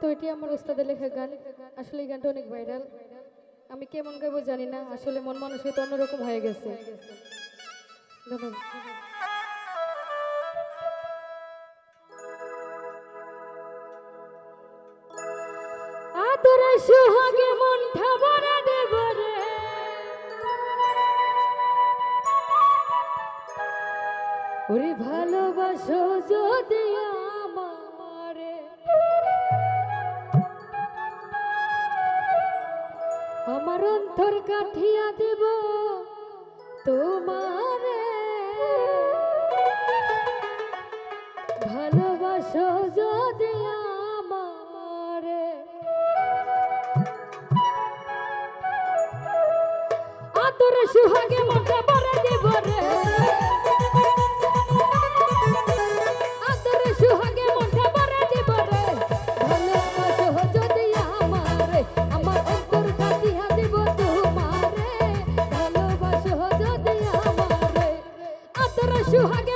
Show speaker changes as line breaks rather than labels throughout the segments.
তো এটি আমার ওস্তাদের লেখা গান। আসলে এই গানটা অনেক ভাইরাল আমি কেমন গাইব জানি না। আসলে মন মানুষ হয়তো অন্যরকম হয়ে গেছে। ভালোবাসো আমার অন্তর কাঠিয়া দেব তোমারে। ভালোবাসো যদি আমারে। আতর সুহাগে মতো পরে দেব রে। Two hundred.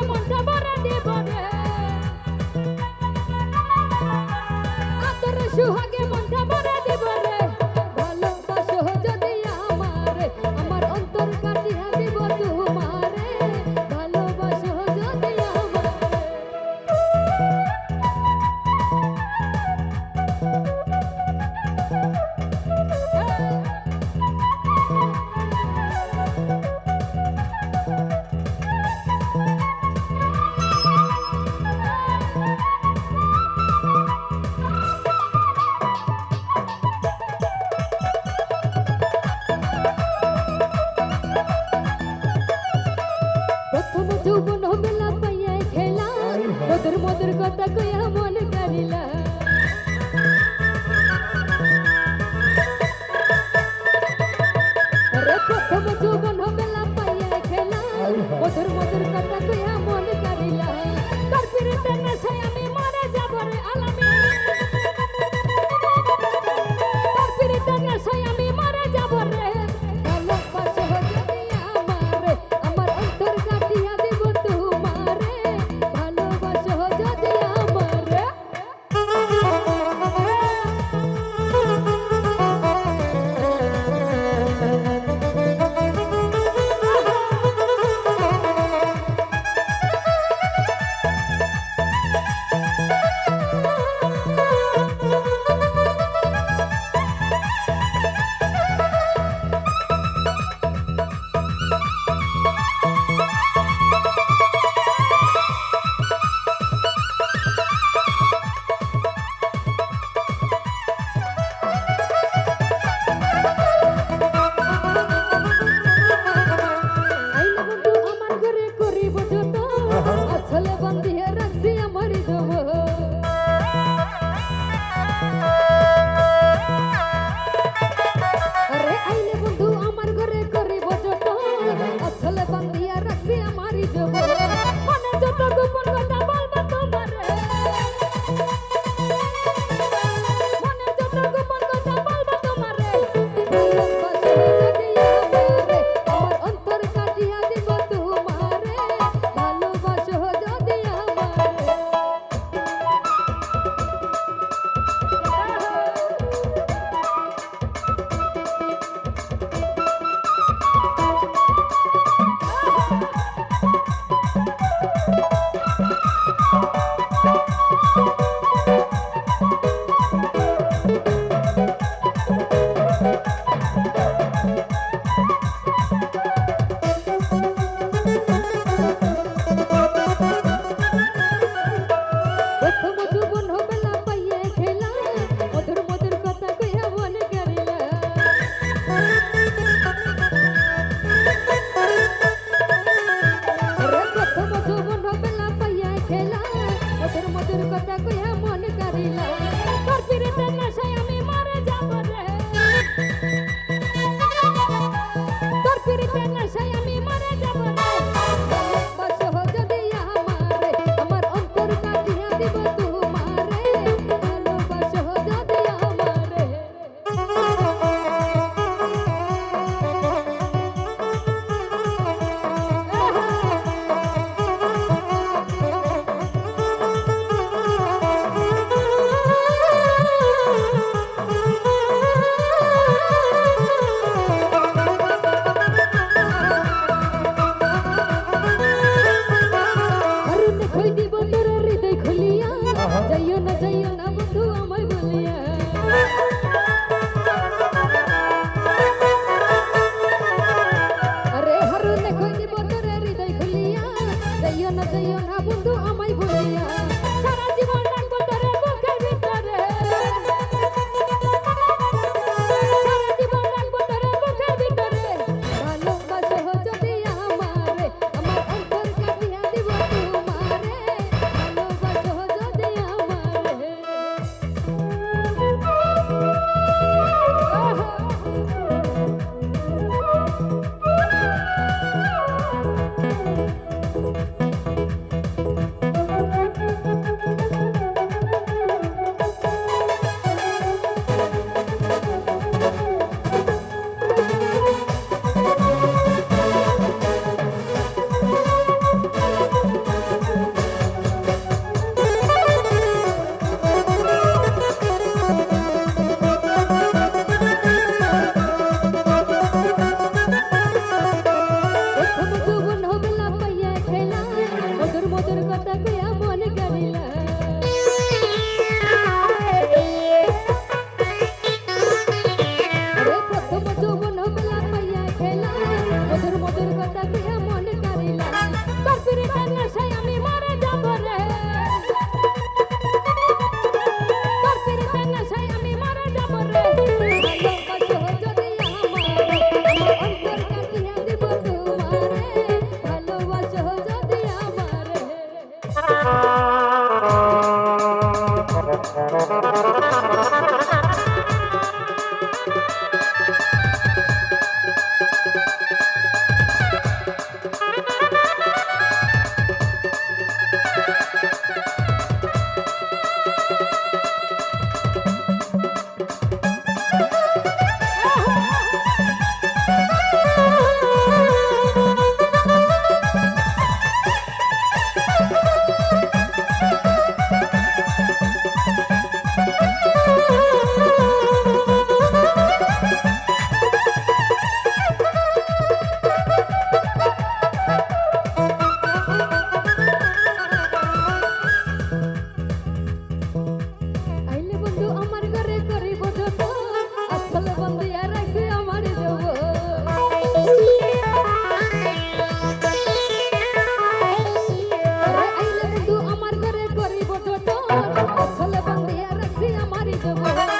がたくやも我
在